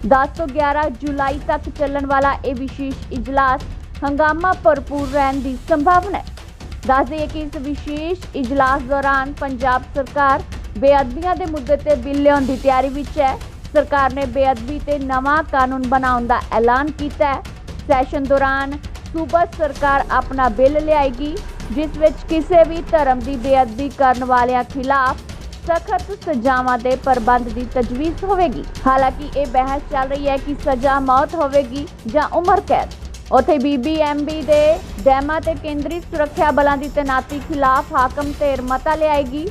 10 ਤੋਂ 11 ਜੁਲਾਈ ਤੱਕ ਚੱਲਣ ਵਾਲਾ ਇਹ ਵਿਸ਼ੇਸ਼ ਇਜਲਾਸ ਹੰਗਾਮਾ ਭਰਪੂਰ ਰਹਿਣ ਦੀ ਸੰਭਾਵਨਾ ਹੈ। ਦੱਸ ਦਈਏ ਕਿ ਇਸ ਵਿਸ਼ੇਸ਼ ਇਜਲਾਸ ਦੌਰਾਨ ਪੰਜਾਬ ਸਰਕਾਰ ਬੇਅਦਬੀਆਂ ਦੇ ਮੁੱਦੇ ਤੇ ਬਿੱਲ ਲਿਆਉਣ ਦੀ ਤਿਆਰੀ ਵਿੱਚ ਹੈ। ਸਰਕਾਰ ਨੇ ਬੇਅਦਬੀ ਤੇ ਨਵਾਂ ਕਾਨੂੰਨ ਬਣਾਉਣ ਦਾ ਐਲਾਨ ਕੀਤਾ ਹੈ। ਸੈਸ਼ਨ ਦੌਰਾਨ ਸੂਬਾ ਸਰਕਾਰ ਆਪਣਾ ਬਿੱਲ ਲਿਆਏਗੀ, ਜਿਸ ਵਿੱਚ ਕਿਸੇ ਵੀ ਧਰਮ ਦੀ ਬੇਅਦਬੀ ਕਰਨ ਵਾਲਿਆਂ ਖਿਲਾਫ ਸਖਤ ਸਜ਼ਾਵਾਂ ਦੇ ਪ੍ਰਬੰਧ ਦੀ ਤਜਵੀਜ਼ ਹੋਵੇਗੀ। ਹਾਲਾਂਕਿ ਇਹ ਬਹਿਸ ਚੱਲ ਰਹੀ ਹੈ ਕਿ ਸਜ਼ਾ ਮੌਤ ਹੋਵੇਗੀ ਜਾਂ ਉਮਰ ਕੈਦ। ਉਥੇ ਬੀਬੀਐਮਬੀ ਦੇ ਡੈਮਾਂ ਤੇ ਕੇਂਦਰੀ ਸੁਰੱਖਿਆ ਬਲਾਂ ਦੀ ਤੈਨਾਤੀ ਖਿਲਾਫ ਹਾਕਮ ਧਿਰ ਮਤਾ ਲਿਆਏਗੀ।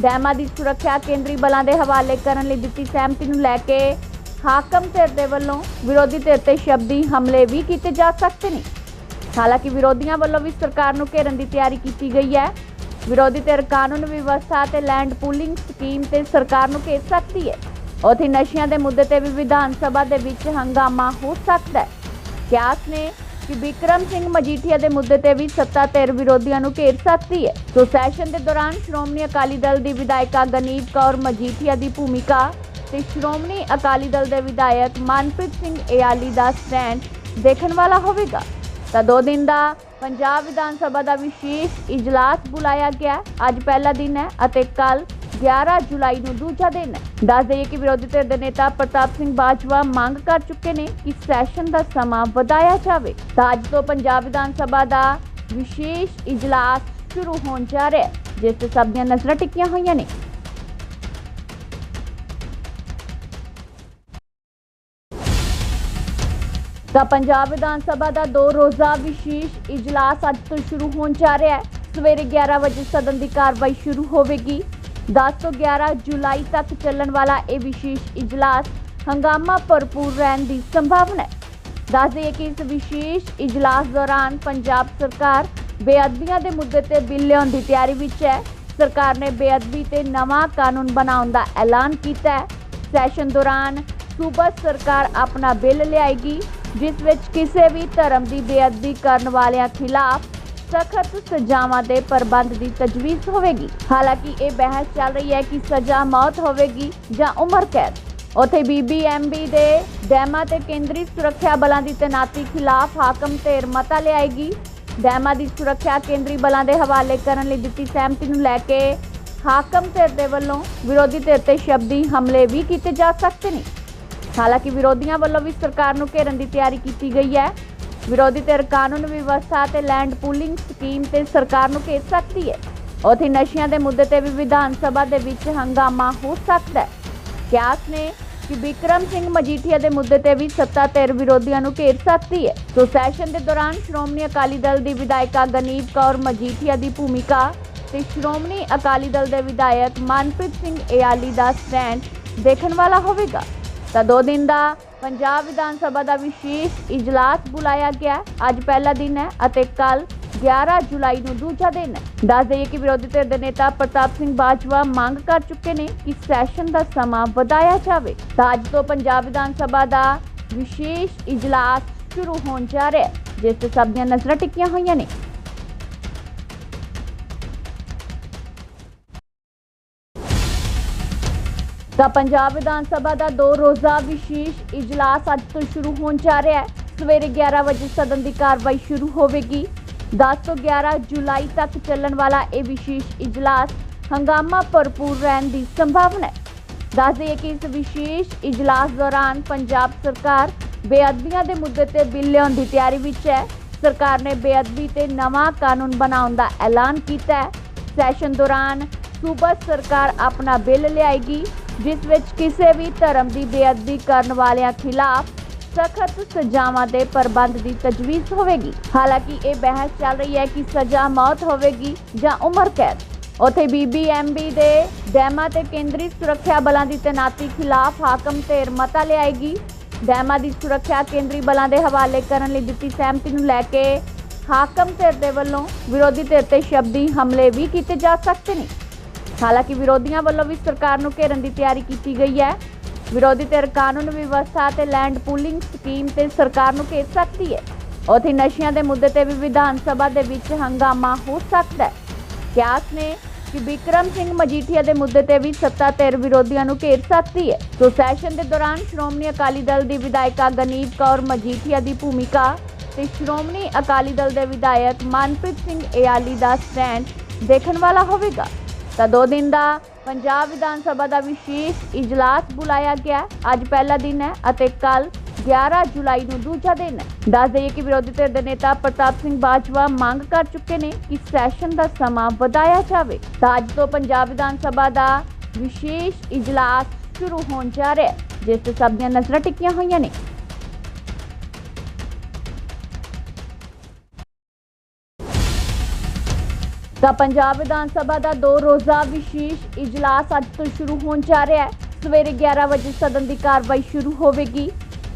ਡੈਮਾਂ ਦੀ ਸੁਰੱਖਿਆ ਕੇਂਦਰੀ ਬਲਾਂ ਦੇ ਹਵਾਲੇ ਕਰਨ ਲਈ ਦਿੱਤੀ ਸਹਿਮਤੀ ਨੂੰ ਲੈ ਕੇ ਹਾਕਮ ਧਿਰ ਦੇ ਵੱਲੋਂ ਵਿਰੋਧੀ ਧਿਰ ਤੇ ਸ਼ਬਦੀ ਹਮਲੇ ਵੀ ਕੀਤੇ ਜਾ ਸਕਦੇ ਨੇ। ਹਾਲਾਂਕਿ ਵਿਰੋਧੀਆਂ ਵੱਲੋਂ ਵੀ ਸਰਕਾਰ ਨੂੰ ਘੇਰਨ ਦੀ ਤਿਆਰੀ ਕੀਤੀ ਗਈ ਹੈ। ਵਿਰੋਧੀ ਧਿਰ ਕਾਨੂੰਨ ਵਿਵਸਥਾ ਤੇ ਲੈਂਡ ਪੂਲਿੰਗ ਸਕੀਮ ਤੇ ਸਰਕਾਰ ਨੂੰ ਘੇਰ ਸਕਦੀ ਹੈ। ਉਥੇ ਨਸ਼ਿਆਂ ਦੇ ਮੁੱਦੇ ਤੇ ਵੀ ਵਿਧਾਨ ਸਭਾ ਦੇ ਵਿੱਚ ਹੰਗਾਮਾ ਹੋ ਸਕਦਾ ਹੈ। ਕਿਆਸ ਨੇ ਕਿ ਵਿਕਰਮ ਸਿੰਘ ਮਜੀਠੀਆ ਦੇ ਮੁੱਦੇ ਤੇ ਵੀ ਸੱਤਾ ਧਿਰ ਵਿਰੋਧੀਆਂ ਨੂੰ ਘੇਰ ਸਕਦੀ ਹੈ। ਸੋ ਸੈਸ਼ਨ ਦੇ ਦੌਰਾਨ ਸ਼੍ਰੋਮਣੀ ਅਕਾਲੀ ਦਲ ਦੀ ਵਿਧਾਇਕਾ ਗਨੀਤ ਕੌਰ ਮਜੀਠੀਆ ਦੀ ਭੂਮਿਕਾ ਤੇ ਸ਼੍ਰੋਮਣੀ ਅਕਾਲੀ ਦਲ ਦੇ ਵਿਧਾਇਕ ਮਨਪ੍ਰੀਤ ਸਿੰਘ ਏਆਲੀ ਦਾ ਸਟੈਂਡ ਦੇਖਣ ਵਾਲਾ ਹੋਵੇਗਾ। ਤਾਂ ਦੋ ਦਿਨ ਦਾ ਪੰਜਾਬ ਵਿਧਾਨ ਸਭਾ ਦਾ ਵਿਸ਼ੇਸ਼ ਇਜਲਾਸ ਬੁਲਾਇਆ ਗਿਆ। ਅੱਜ ਪਹਿਲਾ ਦਿਨ ਹੈ ਅਤੇ ਕੱਲ 11 ਜੁਲਾਈ ਨੂੰ ਦੂਜਾ ਦਿਨ ਹੈ। ਦੱਸ ਦਈਏ ਕਿ ਵਿਰੋਧੀ ਧਿਰ ਦੇ ਨੇਤਾ ਪ੍ਰਤਾਪ ਸਿੰਘ ਬਾਜਵਾ ਮੰਗ ਕਰ ਚੁੱਕੇ ਨੇ ਕਿ ਸੈਸ਼ਨ ਦਾ ਸਮਾਂ ਵਧਾਇਆ ਜਾਵੇ। ਤਾਂ ਅੱਜ ਤੋਂ ਪੰਜਾਬ ਵਿਧਾਨ ਸਭਾ ਦਾ ਵਿਸ਼ੇਸ਼ ਇਜਲਾਸ ਸ਼ੁਰੂ ਹੋਣ ਜਾ ਰਿਹਾ ਹੈ, ਜਿਸ ਤੇ ਸਭ ਦੀਆਂ ਨਜ਼ਰਾਂ ਟਿਕੀਆਂ ਹੋਈਆਂ ਨੇ। ਤਾਂ ਪੰਜਾਬ ਵਿਧਾਨ ਸਭਾ ਦਾ ਦੋ ਰੋਜ਼ਾ ਵਿਸ਼ੇਸ਼ ਇਜਲਾਸ ਅੱਜ ਤੋਂ ਸ਼ੁਰੂ ਹੋਣ ਜਾ ਰਿਹਾ ਹੈ। ਸਵੇਰੇ 11 ਵਜੇ ਸਦਨ ਦੀ ਕਾਰਵਾਈ ਸ਼ੁਰੂ ਹੋਵੇਗੀ। 10 ਤੋਂ 11 ਜੁਲਾਈ ਤੱਕ ਚੱਲਣ ਵਾਲਾ ਇਹ ਵਿਸ਼ੇਸ਼ ਇਜਲਾਸ ਹੰਗਾਮਾ ਭਰਪੂਰ ਰਹਿਣ ਦੀ ਸੰਭਾਵਨਾ ਹੈ। ਦੱਸ ਦਈਏ ਕਿ ਇਸ ਵਿਸ਼ੇਸ਼ ਇਜਲਾਸ ਦੌਰਾਨ ਪੰਜਾਬ ਸਰਕਾਰ ਬੇਅਦਬੀਆਂ ਦੇ ਮੁੱਦੇ ਤੇ ਬਿੱਲ ਲਿਆਉਣ ਦੀ ਤਿਆਰੀ ਵਿੱਚ ਹੈ। ਸਰਕਾਰ ਨੇ ਬੇਅਦਬੀ ਤੇ ਨਵਾਂ ਕਾਨੂੰਨ ਬਣਾਉਣ ਦਾ ਐਲਾਨ ਕੀਤਾ ਹੈ। ਸੈਸ਼ਨ ਦੌਰਾਨ ਸੂਬਾ ਸਰਕਾਰ ਆਪਣਾ ਬਿੱਲ ਲਿਆਏਗੀ। ਜਿਸ ਵਿੱਚ ਕਿਸੇ ਵੀ ਧਰਮ ਦੀ ਬੇਅਦਬੀ ਕਰਨ ਵਾਲਿਆਂ ਖਿਲਾਫ ਸਖਤ ਸਜ਼ਾਵਾਂ ਦੇ ਪ੍ਰਬੰਧ ਦੀ ਤਜਵੀਜ਼ ਹੋਵੇਗੀ। ਹਾਲਾਂਕਿ ਇਹ ਬਹਿਸ ਚੱਲ ਰਹੀ ਹੈ ਕਿ ਸਜ਼ਾ ਮੌਤ ਹੋਵੇਗੀ ਜਾਂ ਉਮਰ ਕੈਦ। ਉਥੇ ਬੀਬੀਐਮਬੀ ਦੇ ਡੈਮਾਂ ਤੇ ਕੇਂਦਰੀ ਸੁਰੱਖਿਆ ਬਲਾਂ ਦੀ ਤੈਨਾਤੀ ਖਿਲਾਫ ਹਾਕਮ ਧਿਰ ਮਤਾ ਲਿਆਏਗੀ। ਡੈਮਾਂ ਦੀ ਸੁਰੱਖਿਆ ਕੇਂਦਰੀ ਬਲਾਂ ਦੇ ਹਵਾਲੇ ਕਰਨ ਲਈ ਦਿੱਤੀ ਸਹਿਮਤੀ ਨੂੰ ਲੈ ਕੇ ਹਾਕਮ ਧਿਰ ਦੇ ਵੱਲੋਂ ਵਿਰੋਧੀ ਧਿਰ ਤੇ ਸ਼ਬਦੀ ਹਮਲੇ ਵੀ ਕੀਤੇ ਜਾ ਸਕਦੇ ਨੇ। ਹਾਲਾਂਕਿ ਵਿਰੋਧੀਆਂ ਵੱਲੋਂ ਵੀ ਸਰਕਾਰ ਨੂੰ ਘੇਰਨ ਦੀ ਤਿਆਰੀ ਕੀਤੀ ਗਈ ਹੈ। ਵਿਰੋਧੀ ਧਿਰ ਕਾਨੂੰਨ ਵਿਵਸਥਾ ਤੇ ਲੈਂਡ ਪੂਲਿੰਗ ਸਕੀਮ ਤੇ ਸਰਕਾਰ ਨੂੰ ਘੇਰ ਸਕਦੀ ਹੈ। ਉਥੇ ਨਸ਼ਿਆਂ ਦੇ ਮੁੱਦੇ ਤੇ ਵੀ ਵਿਧਾਨ ਸਭਾ ਦੇ ਵਿੱਚ ਹੰਗਾਮਾ ਹੋ ਸਕਦਾ ਹੈ। ਕਿਆਸ ਨੇ ਕਿ ਵਿਕਰਮ ਸਿੰਘ ਮਜੀਠੀਆ ਦੇ ਮੁੱਦੇ ਤੇ ਵੀ ਸੱਤਾ ਧਿਰ ਵਿਰੋਧੀਆਂ ਨੂੰ ਘੇਰ ਸਕਦੀ ਹੈ। ਸੋ ਸੈਸ਼ਨ ਦੇ ਦੌਰਾਨ ਸ਼੍ਰੋਮਣੀ ਅਕਾਲੀ ਦਲ ਦੀ ਵਿਧਾਇਕਾ ਗਨੀਤ ਕੌਰ ਮਜੀਠੀਆ ਦੀ ਭੂਮਿਕਾ ਤੇ ਸ਼੍ਰੋਮਣੀ ਅਕਾਲੀ ਦਲ ਦੇ ਵਿਧਾਇਕ ਮਨਪ੍ਰੀਤ ਸਿੰਘ ਏਆਲੀ ਦਾ ਸਟੈਂਡ ਦੇਖਣ ਵਾਲਾ ਹੋਵੇਗਾ। ਤਾਂ ਦੋ ਦਿਨ ਦਾ ਪੰਜਾਬ ਵਿਧਾਨ ਸਭਾ ਦਾ ਵਿਸ਼ੇਸ਼ ਇਜਲਾਸ ਬੁਲਾਇਆ ਗਿਆ। ਅੱਜ ਪਹਿਲਾ ਦਿਨ ਹੈ ਅਤੇ ਕੱਲ 11 ਜੁਲਾਈ ਨੂੰ ਦੂਜਾ ਦਿਨ ਹੈ। ਦੱਸ ਦਈਏ ਕਿ ਵਿਰੋਧੀ ਧਿਰ ਦੇ ਨੇਤਾ ਪ੍ਰਤਾਪ ਸਿੰਘ ਬਾਜਵਾ ਮੰਗ ਕਰ ਚੁੱਕੇ ਨੇ ਕਿ ਸੈਸ਼ਨ ਦਾ ਸਮਾਂ ਵਧਾਇਆ ਜਾਵੇ। ਤਾਂ ਅੱਜ ਤੋਂ ਪੰਜਾਬ ਵਿਧਾਨ ਸਭਾ ਦਾ ਵਿਸ਼ੇਸ਼ ਇਜਲਾਸ ਸ਼ੁਰੂ ਹੋਣ ਜਾ ਰਿਹਾ ਹੈ, ਜਿਸ ਤੇ ਸਭ ਦੀਆਂ ਨਜ਼ਰਾਂ ਟਿਕੀਆਂ ਹੋਈਆਂ ਨੇ। ਤਾਂ ਪੰਜਾਬ ਵਿਧਾਨ ਸਭਾ ਦਾ ਦੋ ਰੋਜ਼ਾ ਵਿਸ਼ੇਸ਼ ਇਜਲਾਸ ਅੱਜ ਤੋਂ ਸ਼ੁਰੂ ਹੋਣ ਜਾ ਰਿਹਾ ਹੈ। ਸਵੇਰੇ 11 ਵਜੇ ਸਦਨ ਦੀ ਕਾਰਵਾਈ ਸ਼ੁਰੂ ਹੋਵੇਗੀ। 10 ਤੋਂ 11 ਜੁਲਾਈ ਤੱਕ ਚੱਲਣ ਵਾਲਾ ਇਹ ਵਿਸ਼ੇਸ਼ ਇਜਲਾਸ ਹੰਗਾਮਾ ਭਰਪੂਰ ਰਹਿਣ ਦੀ ਸੰਭਾਵਨਾ ਹੈ। ਦੱਸ ਦਈਏ ਕਿ ਇਸ ਵਿਸ਼ੇਸ਼ ਇਜਲਾਸ ਦੌਰਾਨ ਪੰਜਾਬ ਸਰਕਾਰ ਬੇਅਦਬੀਆਂ ਦੇ ਮੁੱਦੇ ਤੇ ਬਿੱਲ ਲਿਆਉਣ ਦੀ ਤਿਆਰੀ ਵਿੱਚ ਹੈ। ਸਰਕਾਰ ਨੇ ਬੇਅਦਬੀ ਤੇ ਨਵਾਂ ਕਾਨੂੰਨ ਬਣਾਉਣ ਦਾ ਐਲਾਨ ਕੀਤਾ ਹੈ। ਸੈਸ਼ਨ ਦੌਰਾਨ ਸੂਬਾ ਸਰਕਾਰ ਆਪਣਾ ਬਿੱਲ ਲਿਆਏਗੀ। ਜਿਸ ਵਿੱਚ ਕਿਸੇ ਵੀ ਧਰਮ ਦੀ ਬੇਅਦਬੀ ਕਰਨ ਵਾਲਿਆਂ ਖਿਲਾਫ ਸਖਤ ਸਜ਼ਾਵਾਂ ਦੇ ਪ੍ਰਬੰਧ ਦੀ ਤਜਵੀਜ਼ ਹੋਵੇਗੀ। ਹਾਲਾਂਕਿ ਇਹ ਬਹਿਸ ਚੱਲ ਰਹੀ ਹੈ ਕਿ ਸਜ਼ਾ ਮੌਤ ਹੋਵੇਗੀ ਜਾਂ ਉਮਰ ਕੈਦ। ਉਥੇ ਬੀਬੀਐਮਬੀ ਦੇ ਡੈਮਾਂ ਤੇ ਕੇਂਦਰੀ ਸੁਰੱਖਿਆ ਬਲਾਂ ਦੀ ਤੈਨਾਤੀ ਖਿਲਾਫ ਹਾਕਮ ਧਿਰ ਮਤਾ ਲਿਆਏਗੀ। ਡੈਮਾਂ ਦੀ ਸੁਰੱਖਿਆ ਕੇਂਦਰੀ ਬਲਾਂ ਦੇ ਹਵਾਲੇ ਕਰਨ ਲਈ ਦਿੱਤੀ ਸਹਿਮਤੀ ਨੂੰ ਲੈ ਕੇ ਹਾਕਮ ਧਿਰ ਦੇ ਵੱਲੋਂ ਵਿਰੋਧੀ ਧਿਰ ਤੇ ਸ਼ਬਦੀ ਹਮਲੇ ਵੀ ਕੀਤੇ ਜਾ ਸਕਦੇ ਨੇ। ਹਾਲਾਂਕਿ ਵਿਰੋਧੀਆਂ ਵੱਲੋਂ ਵੀ ਸਰਕਾਰ ਨੂੰ ਘੇਰਨ ਦੀ ਤਿਆਰੀ ਕੀਤੀ ਗਈ ਹੈ। ਵਿਰੋਧੀ ਧਿਰ ਕਾਨੂੰਨ ਵਿਵਸਥਾ ਤੇ ਲੈਂਡ ਪੂਲਿੰਗ ਸਕੀਮ ਤੇ ਸਰਕਾਰ ਨੂੰ ਘੇਰ ਸਕਦੀ ਹੈ। ਉਥੇ ਨਸ਼ਿਆਂ ਦੇ ਮੁੱਦੇ ਤੇ ਵੀ ਵਿਧਾਨ ਸਭਾ ਦੇ ਵਿੱਚ ਹੰਗਾਮਾ ਹੋ ਸਕਦਾ ਹੈ। ਕਿਆਸ ਨੇ ਕਿ ਵਿਕਰਮ ਸਿੰਘ ਮਜੀਠੀਆ ਦੇ ਮੁੱਦੇ ਤੇ ਵੀ ਸੱਤਾ ਧਿਰ ਵਿਰੋਧੀਆਂ ਨੂੰ ਘੇਰ ਸਕਦੀ ਹੈ। ਸੋ ਸੈਸ਼ਨ ਦੇ ਦੌਰਾਨ ਸ਼੍ਰੋਮਣੀ ਅਕਾਲੀ ਦਲ ਦੀ ਵਿਧਾਇਕਾ ਗਨੀਤ ਕੌਰ ਮਜੀਠੀਆ ਦੀ ਭੂਮਿਕਾ ਤੇ ਸ਼੍ਰੋਮਣੀ ਅਕਾਲੀ ਦਲ ਦੇ ਵਿਧਾਇਕ ਮਨਪ੍ਰੀਤ ਸਿੰਘ ਏਆਲੀ ਦਾ ਸਟੈਂਡ ਦੇਖਣ ਵਾਲਾ ਹੋਵੇਗਾ। ਤਾਂ ਦੋ ਦਿਨ ਦਾ ਪੰਜਾਬ ਵਿਧਾਨ ਸਭਾ ਦਾ ਵਿਸ਼ੇਸ਼ ਇਜਲਾਸ ਬੁਲਾਇਆ ਗਿਆ। ਅੱਜ ਪਹਿਲਾ ਦਿਨ ਹੈ ਅਤੇ ਕੱਲ 11 ਜੁਲਾਈ ਨੂੰ ਦੂਜਾ ਦਿਨ ਹੈ। ਦੱਸ ਦਈਏ ਕਿ ਵਿਰੋਧੀ ਧਿਰ ਦੇ ਨੇਤਾ ਪ੍ਰਤਾਪ ਸਿੰਘ ਬਾਜਵਾ ਮੰਗ ਕਰ ਚੁੱਕੇ ਨੇ ਕਿ ਸੈਸ਼ਨ ਦਾ ਸਮਾਂ ਵਧਾਇਆ ਜਾਵੇ। ਤਾਂ ਅੱਜ ਤੋਂ ਪੰਜਾਬ ਵਿਧਾਨ ਸਭਾ ਦਾ ਵਿਸ਼ੇਸ਼ ਇਜਲਾਸ ਸ਼ੁਰੂ ਹੋਣ ਜਾ ਰਿਹਾ ਹੈ, ਜਿਸ ਤੇ ਸਭ ਦੀਆਂ ਨਜ਼ਰਾਂ ਟਿਕੀਆਂ ਹੋਈਆਂ ਨੇ। ਤਾਂ ਪੰਜਾਬ ਵਿਧਾਨ ਸਭਾ ਦਾ ਦੋ ਰੋਜ਼ਾ ਵਿਸ਼ੇਸ਼ ਇਜਲਾਸ ਅੱਜ ਤੋਂ ਸ਼ੁਰੂ ਹੋਣ ਜਾ ਰਿਹਾ ਹੈ। ਸਵੇਰੇ 11 ਵਜੇ ਸਦਨ ਦੀ ਕਾਰਵਾਈ ਸ਼ੁਰੂ ਹੋਵੇਗੀ।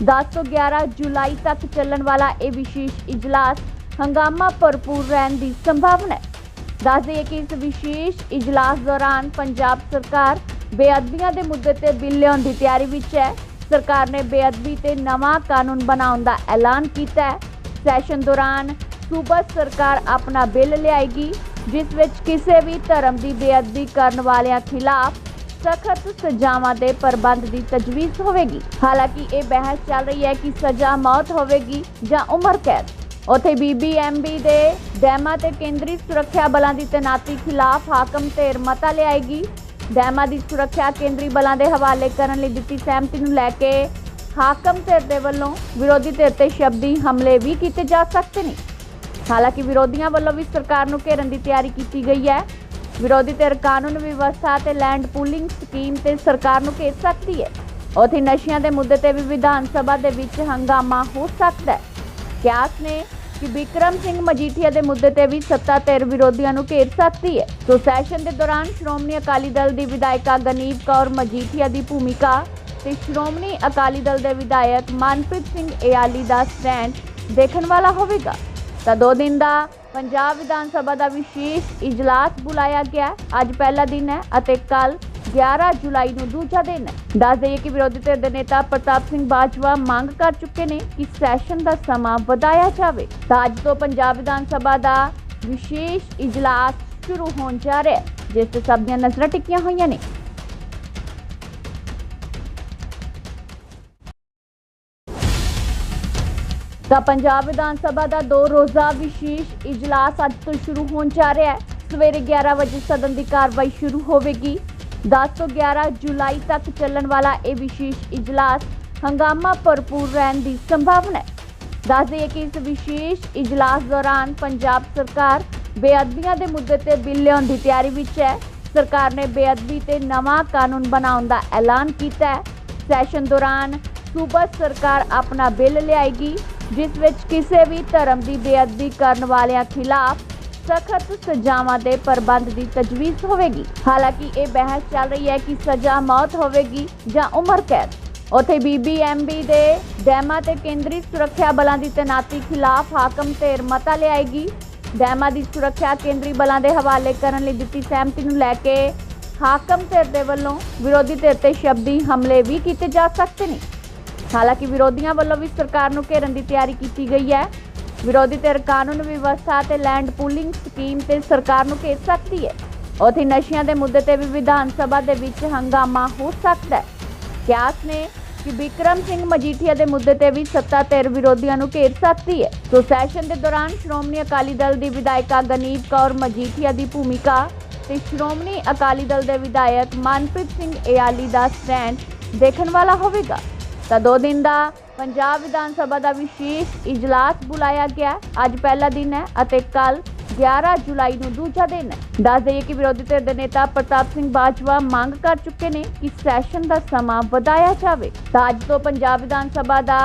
10 ਤੋਂ 11 ਜੁਲਾਈ ਤੱਕ ਚੱਲਣ ਵਾਲਾ ਇਹ ਵਿਸ਼ੇਸ਼ ਇਜਲਾਸ ਹੰਗਾਮਾ ਭਰਪੂਰ ਰਹਿਣ ਦੀ ਸੰਭਾਵਨਾ ਹੈ। ਦੱਸ ਦਈਏ ਕਿ ਇਸ ਵਿਸ਼ੇਸ਼ ਇਜਲਾਸ ਦੌਰਾਨ ਪੰਜਾਬ ਸਰਕਾਰ ਬੇਅਦਬੀਆਂ ਦੇ ਮੁੱਦੇ ਤੇ ਬਿੱਲ ਲਿਆਉਣ ਦੀ ਤਿਆਰੀ ਵਿੱਚ ਹੈ। ਸਰਕਾਰ ਨੇ ਬੇਅਦਬੀ ਤੇ ਨਵਾਂ ਕਾਨੂੰਨ ਬਣਾਉਣ ਦਾ ਐਲਾਨ ਕੀਤਾ ਹੈ। ਸੈਸ਼ਨ ਦੌਰਾਨ ਸੂਬਾ ਸਰਕਾਰ ਆਪਣਾ ਬਿੱਲ ਲਿਆਏਗੀ। ਜਿਸ ਵਿੱਚ ਕਿਸੇ ਵੀ ਧਰਮ ਦੀ ਬੇਅਦਬੀ ਕਰਨ ਵਾਲਿਆਂ ਖਿਲਾਫ ਸਖਤ ਸਜ਼ਾਵਾਂ ਦੇ ਪ੍ਰਬੰਧ ਦੀ ਤਜਵੀਜ਼ ਹੋਵੇਗੀ। ਹਾਲਾਂਕਿ ਇਹ ਬਹਿਸ ਚੱਲ ਰਹੀ ਹੈ ਕਿ ਸਜ਼ਾ ਮੌਤ ਹੋਵੇਗੀ ਜਾਂ ਉਮਰ ਕੈਦ। ਉਥੇ ਬੀਬੀਐਮਬੀ ਦੇ ਡੈਮਾ ਤੇ ਕੇਂਦਰੀ ਸੁਰੱਖਿਆ ਬਲਾਂ ਦੀ ਤੈਨਾਤੀ ਖਿਲਾਫ ਹਾਕਮ ਧਿਰ ਮਤਾ ਲਿਆਏਗੀ। ਡੈਮਾ ਦੀ ਸੁਰੱਖਿਆ ਕੇਂਦਰੀ ਬਲਾਂ ਦੇ ਹਵਾਲੇ ਕਰਨ ਲਈ ਦਿੱਤੀ ਸਹਿਮਤੀ ਨੂੰ ਲੈ ਕੇ ਹਾਕਮ ਧਿਰ ਦੇ ਵੱਲੋਂ ਵਿਰੋਧੀ ਧਿਰ ਤੇ ਸ਼ਬਦੀ ਹਮਲੇ ਵੀ ਕੀਤੇ ਜਾ ਸਕਦੇ ਨੇ। ਹਾਲਾਂਕਿ ਵਿਰੋਧੀਆਂ ਵੱਲੋਂ ਵੀ ਸਰਕਾਰ ਨੂੰ ਘੇਰਨ ਦੀ ਤਿਆਰੀ ਕੀਤੀ ਗਈ ਹੈ। ਵਿਰੋਧੀ ਧਿਰ ਕਾਨੂੰਨ ਵਿਵਸਥਾ ਤੇ ਲੈਂਡ ਪੂਲਿੰਗ ਸਕੀਮ ਤੇ ਸਰਕਾਰ ਨੂੰ ਘੇਰ ਸਕਦੀ ਹੈ। ਉਥੇ ਨਸ਼ਿਆਂ ਦੇ ਮੁੱਦੇ ਤੇ ਵੀ ਵਿਧਾਨ ਸਭਾ ਦੇ ਵਿੱਚ ਹੰਗਾਮਾ ਹੋ ਸਕਦਾ ਹੈ। ਕਿਆਸ ਨੇ ਕਿ ਵਿਕਰਮ ਸਿੰਘ ਮਜੀਠੀਆ ਦੇ ਮੁੱਦੇ ਤੇ ਵੀ ਸੱਤਾ ਧਿਰ ਵਿਰੋਧੀਆਂ ਨੂੰ ਘੇਰ ਸਕਦੀ ਹੈ। ਸੋ ਸੈਸ਼ਨ ਦੇ ਦੌਰਾਨ ਸ਼੍ਰੋਮਣੀ ਅਕਾਲੀ ਦਲ ਦੀ ਵਿਧਾਇਕਾ ਗਨੀਤ ਕੌਰ ਮਜੀਠੀਆ ਦੀ ਭੂਮਿਕਾ ਤੇ ਸ਼੍ਰੋਮਣੀ ਅਕਾਲੀ ਦਲ ਦੇ ਵਿਧਾਇਕ ਮਨਪ੍ਰੀਤ ਸਿੰਘ ਏਆਲੀ ਦਾ ਸਟੈਂਡ ਦੇਖਣ ਵਾਲਾ ਹੋਵੇਗਾ। ਤਾਂ ਦੋ ਦਿਨ ਦਾ ਪੰਜਾਬ ਵਿਧਾਨ ਸਭਾ ਦਾ ਵਿਸ਼ੇਸ਼ ਇਜਲਾਸ ਬੁਲਾਇਆ ਗਿਆ। ਅੱਜ ਪਹਿਲਾ ਦਿਨ ਹੈ ਅਤੇ ਕੱਲ 11 ਜੁਲਾਈ ਨੂੰ ਦੂਜਾ ਦਿਨ ਹੈ। ਦੱਸ ਦਈਏ ਕਿ ਵਿਰੋਧੀ ਧਿਰ ਦੇ ਨੇਤਾ ਪ੍ਰਤਾਪ ਸਿੰਘ ਬਾਜਵਾ ਮੰਗ ਕਰ ਚੁੱਕੇ ਨੇ ਕਿ ਸੈਸ਼ਨ ਦਾ ਸਮਾਂ ਵਧਾਇਆ ਜਾਵੇ। ਤਾਂ ਅੱਜ ਤੋਂ ਪੰਜਾਬ ਵਿਧਾਨ ਸਭਾ ਦਾ ਵਿਸ਼ੇਸ਼ ਇਜਲਾਸ ਸ਼ੁਰੂ ਹੋਣ ਜਾ ਰਿਹਾ ਹੈ, ਜਿਸ ਤੇ ਸਭ ਦੀਆਂ ਨਜ਼ਰਾਂ ਟਿਕੀਆਂ ਹੋਈਆਂ ਨੇ। ਤਾਂ ਪੰਜਾਬ ਵਿਧਾਨ ਸਭਾ ਦਾ ਦੋ ਰੋਜ਼ਾ ਵਿਸ਼ੇਸ਼ ਇਜਲਾਸ ਅੱਜ ਤੋਂ ਸ਼ੁਰੂ ਹੋਣ ਜਾ ਰਿਹਾ ਹੈ। ਸਵੇਰੇ 11 ਵਜੇ ਸਦਨ ਦੀ ਕਾਰਵਾਈ ਸ਼ੁਰੂ ਹੋਵੇਗੀ। 10 ਤੋਂ 11 ਜੁਲਾਈ ਤੱਕ ਚੱਲਣ ਵਾਲਾ ਇਹ ਵਿਸ਼ੇਸ਼ ਇਜਲਾਸ ਹੰਗਾਮਾ ਭਰਪੂਰ ਰਹਿਣ ਦੀ ਸੰਭਾਵਨਾ ਹੈ। ਦੱਸ ਦਈਏ ਕਿ ਇਸ ਵਿਸ਼ੇਸ਼ ਇਜਲਾਸ ਦੌਰਾਨ ਪੰਜਾਬ ਸਰਕਾਰ ਬੇਅਦਬੀਆਂ ਦੇ ਮੁੱਦੇ ਤੇ ਬਿੱਲ ਲਿਆਉਣ ਦੀ ਤਿਆਰੀ ਵਿੱਚ ਹੈ। ਸਰਕਾਰ ਨੇ ਬੇਅਦਬੀ ਤੇ ਨਵਾਂ ਕਾਨੂੰਨ ਬਣਾਉਣ ਦਾ ਐਲਾਨ ਕੀਤਾ ਹੈ। ਸੈਸ਼ਨ ਦੌਰਾਨ ਸੂਬਾ ਸਰਕਾਰ ਆਪਣਾ ਬਿੱਲ ਲਿਆਏਗੀ। ਜਿਸ ਵਿੱਚ ਕਿਸੇ ਵੀ ਧਰਮ ਦੀ ਬੇਅਦਬੀ ਕਰਨ ਵਾਲਿਆਂ ਖਿਲਾਫ ਸਖਤ ਸਜ਼ਾਵਾਂ ਦੇ ਪ੍ਰਬੰਧ ਦੀ ਤਜਵੀਜ਼ ਹੋਵੇਗੀ। ਹਾਲਾਂਕਿ ਇਹ ਬਹਿਸ ਚੱਲ ਰਹੀ ਹੈ ਕਿ ਸਜ਼ਾ ਮੌਤ ਹੋਵੇਗੀ ਜਾਂ ਉਮਰ ਕੈਦ। ਉਥੇ ਬੀਬੀਐਮਬੀ ਦੇ ਡੈਮਾ ਤੇ ਕੇਂਦਰੀ ਸੁਰੱਖਿਆ ਬਲਾਂ ਦੀ ਤੈਨਾਤੀ ਖਿਲਾਫ ਹਾਕਮ ਧਿਰ ਮਤਾ ਲਿਆਏਗੀ। ਡੈਮਾ ਦੀ ਸੁਰੱਖਿਆ ਕੇਂਦਰੀ ਬਲਾਂ ਦੇ ਹਵਾਲੇ ਕਰਨ ਲਈ ਦਿੱਤੀ ਸਹਿਮਤੀ ਨੂੰ ਲੈ ਕੇ ਹਾਕਮ ਧਿਰ ਦੇ ਵੱਲੋਂ ਵਿਰੋਧੀ ਧਿਰ ਤੇ ਸ਼ਬਦੀ ਹਮਲੇ ਵੀ ਕੀਤੇ ਜਾ ਸਕਦੇ ਨੇ। ਹਾਲਾਂਕਿ ਵਿਰੋਧੀਆਂ ਵੱਲੋਂ ਵੀ ਸਰਕਾਰ ਨੂੰ ਘੇਰਨ ਦੀ ਤਿਆਰੀ ਕੀਤੀ ਗਈ ਹੈ। ਵਿਰੋਧੀ ਧਿਰ ਕਾਨੂੰਨ ਵਿਵਸਥਾ ਤੇ ਲੈਂਡ ਪੂਲਿੰਗ ਸਕੀਮ ਤੇ ਸਰਕਾਰ ਨੂੰ ਘੇਰ ਸਕਦੀ ਹੈ। ਉਥੇ ਨਸ਼ਿਆਂ ਦੇ ਮੁੱਦੇ ਤੇ ਵੀ ਵਿਧਾਨ ਸਭਾ ਦੇ ਵਿੱਚ ਹੰਗਾਮਾ ਹੋ ਸਕਦਾ ਹੈ। ਕਿਆਸ ਨੇ ਕਿ ਵਿਕਰਮ ਸਿੰਘ ਮਜੀਠੀਆ ਦੇ ਮੁੱਦੇ ਤੇ ਵੀ ਸੱਤਾ ਧਿਰ ਵਿਰੋਧੀਆਂ ਨੂੰ ਘੇਰ ਸਕਦੀ ਹੈ। ਸੋ ਸੈਸ਼ਨ ਦੇ ਦੌਰਾਨ ਸ਼੍ਰੋਮਣੀ ਅਕਾਲੀ ਦਲ ਦੀ ਵਿਧਾਇਕਾ ਗਨੀਤ ਕੌਰ ਮਜੀਠੀਆ ਦੀ ਭੂਮਿਕਾ ਤੇ ਸ਼੍ਰੋਮਣੀ ਅਕਾਲੀ ਦਲ ਦੇ ਵਿਧਾਇਕ ਮਨਪ੍ਰੀਤ ਸਿੰਘ ਏਆਲੀ ਦਾ ਸਟੈਂਡ ਦੇਖਣ ਵਾਲਾ ਹੋਵੇਗਾ। ਤਾਂ ਦੋ ਦਿਨ ਦਾ ਪੰਜਾਬ ਵਿਧਾਨ ਸਭਾ ਦਾ ਵਿਸ਼ੇਸ਼ ਇਜਲਾਸ ਬੁਲਾਇਆ ਗਿਆ। ਅੱਜ ਪਹਿਲਾ ਦਿਨ ਹੈ ਅਤੇ ਕੱਲ 11 ਜੁਲਾਈ ਨੂੰ ਦੂਜਾ ਦਿਨ ਹੈ। ਦੱਸ ਦਈਏ ਕਿ ਵਿਰੋਧੀ ਧਿਰ ਦੇ ਨੇਤਾ ਪ੍ਰਤਾਪ ਸਿੰਘ ਬਾਜਵਾ ਮੰਗ ਕਰ ਚੁੱਕੇ ਨੇ ਕਿ ਸੈਸ਼ਨ ਦਾ ਸਮਾਂ ਵਧਾਇਆ ਜਾਵੇ। ਤਾਂ ਅੱਜ ਤੋਂ ਪੰਜਾਬ ਵਿਧਾਨ ਸਭਾ ਦਾ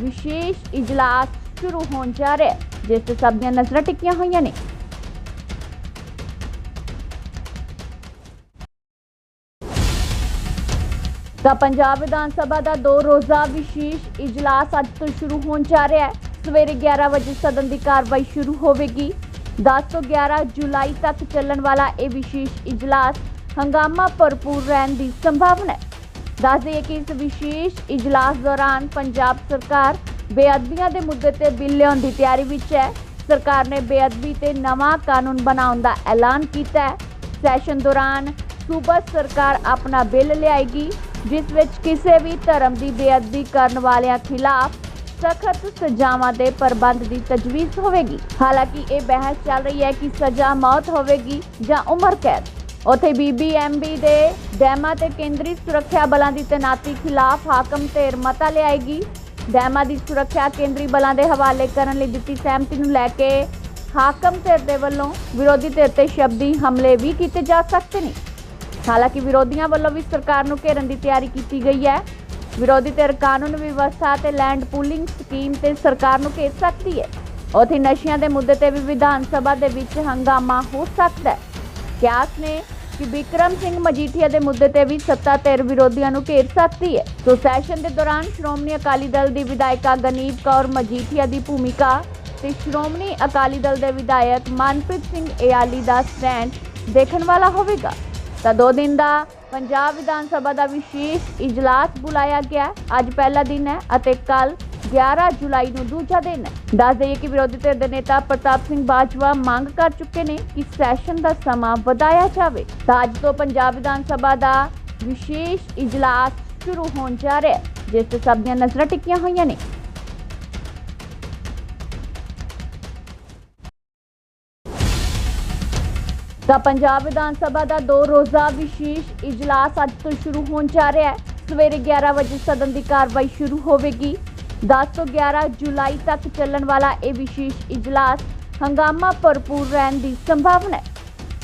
ਵਿਸ਼ੇਸ਼ ਇਜਲਾਸ ਸ਼ੁਰੂ ਹੋਣ ਜਾ ਰਿਹਾ ਹੈ, ਜਿਸ ਤੇ ਸਭ ਦੀਆਂ ਨਜ਼ਰਾਂ ਟਿਕੀਆਂ ਹੋਈਆਂ ਨੇ। ਤਾਂ ਪੰਜਾਬ ਵਿਧਾਨ ਸਭਾ ਦਾ ਦੋ ਰੋਜ਼ਾ ਵਿਸ਼ੇਸ਼ ਇਜਲਾਸ ਅੱਜ ਤੋਂ ਸ਼ੁਰੂ ਹੋਣ ਜਾ ਰਿਹਾ ਹੈ। ਸਵੇਰੇ 11 ਵਜੇ ਸਦਨ ਦੀ ਕਾਰਵਾਈ ਸ਼ੁਰੂ ਹੋਵੇਗੀ। 10 ਤੋਂ 11 ਜੁਲਾਈ ਤੱਕ ਚੱਲਣ ਵਾਲਾ ਇਹ ਵਿਸ਼ੇਸ਼ ਇਜਲਾਸ ਹੰਗਾਮਾ ਭਰਪੂਰ ਰਹਿਣ ਦੀ ਸੰਭਾਵਨਾ ਹੈ। ਦੱਸ ਦਈਏ ਕਿ ਇਸ ਵਿਸ਼ੇਸ਼ ਇਜਲਾਸ ਦੌਰਾਨ ਪੰਜਾਬ ਸਰਕਾਰ ਬੇਅਦਬੀਆਂ ਦੇ ਮੁੱਦੇ ਤੇ ਬਿੱਲ ਲਿਆਉਣ ਦੀ ਤਿਆਰੀ ਵਿੱਚ ਹੈ। ਸਰਕਾਰ ਨੇ ਬੇਅਦਬੀ ਤੇ ਨਵਾਂ ਕਾਨੂੰਨ ਬਣਾਉਣ ਦਾ ਐਲਾਨ ਕੀਤਾ ਹੈ। ਸੈਸ਼ਨ ਦੌਰਾਨ ਸੂਬਾ ਸਰਕਾਰ ਆਪਣਾ ਬਿੱਲ ਲਿਆਏਗੀ। ਜਿਸ ਵਿੱਚ ਕਿਸੇ ਵੀ ਧਰਮ ਦੀ ਬੇਅਦਬੀ ਕਰਨ ਵਾਲਿਆਂ ਖਿਲਾਫ ਸਖਤ ਸਜ਼ਾਵਾਂ ਦੇ ਪ੍ਰਬੰਧ ਦੀ ਤਜਵੀਜ਼ ਹੋਵੇਗੀ। ਹਾਲਾਂਕਿ ਇਹ ਬਹਿਸ ਚੱਲ ਰਹੀ ਹੈ ਕਿ ਸਜ਼ਾ ਮੌਤ ਹੋਵੇਗੀ ਜਾਂ ਉਮਰ ਕੈਦ। ਉੱਥੇ ਬੀਬੀਐਮਬੀ ਦੇ ਡੈਮਾ ਤੇ ਕੇਂਦਰੀ ਸੁਰੱਖਿਆ ਬਲਾਂ ਦੀ ਤੈਨਾਤੀ ਖਿਲਾਫ ਹਾਕਮ ਧਿਰ ਮਤਾ ਲਿਆਏਗੀ। ਡੈਮਾਂ ਦੀ ਸੁਰੱਖਿਆ ਕੇਂਦਰੀ ਬਲਾਂ ਦੇ ਹਵਾਲੇ ਕਰਨ ਲਈ ਦਿੱਤੀ ਸਹਿਮਤੀ ਨੂੰ ਲੈ ਕੇ ਹਾਕਮ ਧਿਰ ਦੇ ਵੱਲੋਂ ਵਿਰੋਧੀ ਧਿਰ ਤੇ ਸ਼ਬਦੀ ਹਮਲੇ ਵੀ ਕੀਤੇ ਜਾ ਸਕਦੇ ਨੇ। ਹਾਲਾਂਕਿ ਵਿਰੋਧੀਆਂ ਵੱਲੋਂ ਵੀ ਸਰਕਾਰ ਨੂੰ ਘੇਰਨ ਦੀ ਤਿਆਰੀ ਕੀਤੀ ਗਈ ਹੈ। ਵਿਰੋਧੀ ਧਿਰ ਕਾਨੂੰਨ ਵਿਵਸਥਾ ਤੇ ਲੈਂਡ ਪੂਲਿੰਗ ਸਕੀਮ ਤੇ ਸਰਕਾਰ ਨੂੰ ਘੇਰ ਸਕਦੀ ਹੈ। ਉੱਥੇ ਨਸ਼ਿਆਂ ਦੇ ਮੁੱਦੇ ਤੇ ਵੀ ਵਿਧਾਨ ਸਭਾ ਦੇ ਵਿੱਚ ਹੰਗਾਮਾ ਹੋ ਸਕਦਾ ਹੈ। ਕਿਆਸ ਨੇ ਕਿ ਵਿਕਰਮ ਸਿੰਘ ਮਜੀਠੀਆ ਦੇ ਮੁੱਦੇ ਤੇ ਵੀ ਸੱਤਾ ਧਿਰ ਵਿਰੋਧੀਆਂ ਨੂੰ ਘੇਰ ਸਕਦੀ ਹੈ। ਸੋ ਸੈਸ਼ਨ ਦੇ ਦੌਰਾਨ ਸ਼੍ਰੋਮਣੀ ਅਕਾਲੀ ਦਲ ਦੀ ਵਿਧਾਇਕਾ ਗਨੀਤ ਕੌਰ ਮਜੀਠੀਆ ਦੀ ਭੂਮਿਕਾ ਤੇ ਸ਼੍ਰੋਮਣੀ ਅਕਾਲੀ ਦਲ ਦੇ ਵਿਧਾਇਕ ਮਨਪ੍ਰੀਤ ਸਿੰਘ ਏਆਲੀ ਦਾ ਸਟੈਂਡ ਦੇਖਣ ਵਾਲਾ ਹੋਵੇਗਾ। ਤਾਂ ਦੋ ਦਿਨ ਦਾ ਪੰਜਾਬ ਵਿਧਾਨ ਸਭਾ ਦਾ ਵਿਸ਼ੇਸ਼ ਇਜਲਾਸ ਬੁਲਾਇਆ ਗਿਆ। ਅੱਜ ਪਹਿਲਾ ਦਿਨ ਹੈ ਅਤੇ ਕੱਲ 11 ਜੁਲਾਈ ਨੂੰ ਦੂਜਾ ਦਿਨ ਹੈ। ਦੱਸ ਦਈਏ ਕਿ ਵਿਰੋਧੀ ਧਿਰ ਦੇ ਨੇਤਾ ਪ੍ਰਤਾਪ ਸਿੰਘ ਬਾਜਵਾ ਮੰਗ ਕਰ ਚੁੱਕੇ ਨੇ ਕਿ ਸੈਸ਼ਨ ਦਾ ਸਮਾਂ ਵਧਾਇਆ ਜਾਵੇ। ਤਾਂ ਅੱਜ ਤੋਂ ਪੰਜਾਬ ਵਿਧਾਨ ਸਭਾ ਦਾ ਵਿਸ਼ੇਸ਼ ਇਜਲਾਸ ਸ਼ੁਰੂ ਹੋਣ ਜਾ ਰਿਹਾ ਹੈ, ਜਿਸ ਤੇ ਸਭ ਦੀਆਂ ਨਜ਼ਰਾਂ ਟਿਕੀਆਂ ਹੋਈਆਂ ਨੇ। ਤਾਂ ਪੰਜਾਬ ਵਿਧਾਨ ਸਭਾ ਦਾ ਦੋ ਰੋਜ਼ਾ ਵਿਸ਼ੇਸ਼ ਇਜਲਾਸ ਅੱਜ ਤੋਂ ਸ਼ੁਰੂ ਹੋਣ ਜਾ ਰਿਹਾ ਹੈ। ਸਵੇਰੇ 11 ਵਜੇ ਸਦਨ ਦੀ ਕਾਰਵਾਈ ਸ਼ੁਰੂ ਹੋਵੇਗੀ। 10 ਤੋਂ 11 ਜੁਲਾਈ ਤੱਕ ਚੱਲਣ ਵਾਲਾ ਇਹ ਵਿਸ਼ੇਸ਼ ਇਜਲਾਸ ਹੰਗਾਮਾ ਭਰਪੂਰ ਰਹਿਣ ਦੀ ਸੰਭਾਵਨਾ ਹੈ।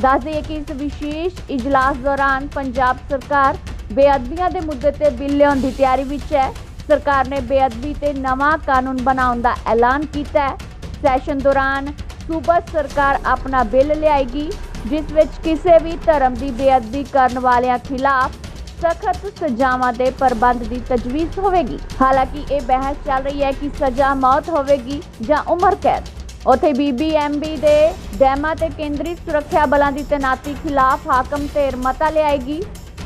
ਦੱਸ ਦਈਏ ਕਿ ਇਸ ਵਿਸ਼ੇਸ਼ ਇਜਲਾਸ ਦੌਰਾਨ ਪੰਜਾਬ ਸਰਕਾਰ ਬੇਅਦਬੀਆਂ ਦੇ ਮੁੱਦੇ ਤੇ ਬਿੱਲ ਲਿਆਉਣ ਦੀ ਤਿਆਰੀ ਵਿੱਚ ਹੈ। ਸਰਕਾਰ ਨੇ ਬੇਅਦਬੀ ਤੇ ਨਵਾਂ ਕਾਨੂੰਨ ਬਣਾਉਣ ਦਾ ਐਲਾਨ ਕੀਤਾ ਹੈ। ਸੈਸ਼ਨ ਦੌਰਾਨ ਸੂਬਾ ਸਰਕਾਰ ਆਪਣਾ ਬਿੱਲ ਲਿਆਏਗੀ। ਜਿਸ ਵਿੱਚ ਕਿਸੇ ਵੀ ਧਰਮ ਦੀ ਬੇਅਦਬੀ ਕਰਨ ਵਾਲਿਆਂ ਖਿਲਾਫ ਸਖਤ ਸਜ਼ਾਵਾਂ ਦੇ ਪ੍ਰਬੰਧ ਦੀ ਤਜਵੀਜ਼ ਹੋਵੇਗੀ। ਹਾਲਾਂਕਿ ਇਹ ਬਹਿਸ ਚੱਲ ਰਹੀ ਹੈ ਕਿ ਸਜ਼ਾ ਮੌਤ ਹੋਵੇਗੀ ਜਾਂ ਉਮਰ ਕੈਦ। ਉੱਥੇ ਬੀਬੀਐਮਬੀ ਦੇ ਡੈਮਾਂ ਤੇ ਕੇਂਦਰੀ ਸੁਰੱਖਿਆ ਬਲਾਂ ਦੀ ਤੈਨਾਤੀ ਖਿਲਾਫ ਹਾਕਮ ਧਿਰ ਮਤਾ ਲਿਆਏਗੀ।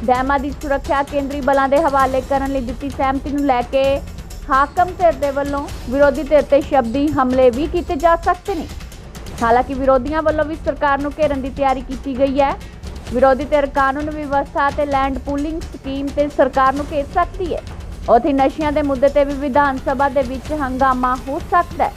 ਡੈਮਾਂ ਦੀ ਸੁਰੱਖਿਆ ਕੇਂਦਰੀ ਬਲਾਂ ਦੇ ਹਵਾਲੇ ਕਰਨ ਲਈ ਦਿੱਤੀ ਸਹਿਮਤੀ ਨੂੰ ਲੈ ਕੇ ਹਾਕਮ ਧਿਰ ਦੇ ਵੱਲੋਂ ਵਿਰੋਧੀ ਧਿਰ ਤੇ ਸ਼ਬਦੀ ਹਮਲੇ ਵੀ ਕੀਤੇ ਜਾ ਸਕਦੇ ਨੇ। ਹਾਲਾਂਕਿ ਵਿਰੋਧੀਆਂ ਵੱਲੋਂ ਵੀ ਸਰਕਾਰ ਨੂੰ ਘੇਰਨ ਦੀ ਤਿਆਰੀ ਕੀਤੀ ਗਈ ਹੈ। ਵਿਰੋਧੀ ਧਿਰ ਕਾਨੂੰਨ ਵਿਵਸਥਾ ਤੇ ਲੈਂਡ ਪੂਲਿੰਗ ਸਕੀਮ ਤੇ ਸਰਕਾਰ ਨੂੰ ਘੇਰ ਸਕਦੀ ਹੈ। ਉੱਥੇ ਨਸ਼ਿਆਂ ਦੇ ਮੁੱਦੇ ਤੇ ਵੀ ਵਿਧਾਨ ਸਭਾ ਦੇ ਵਿੱਚ ਹੰਗਾਮਾ ਹੋ ਸਕਦਾ ਹੈ।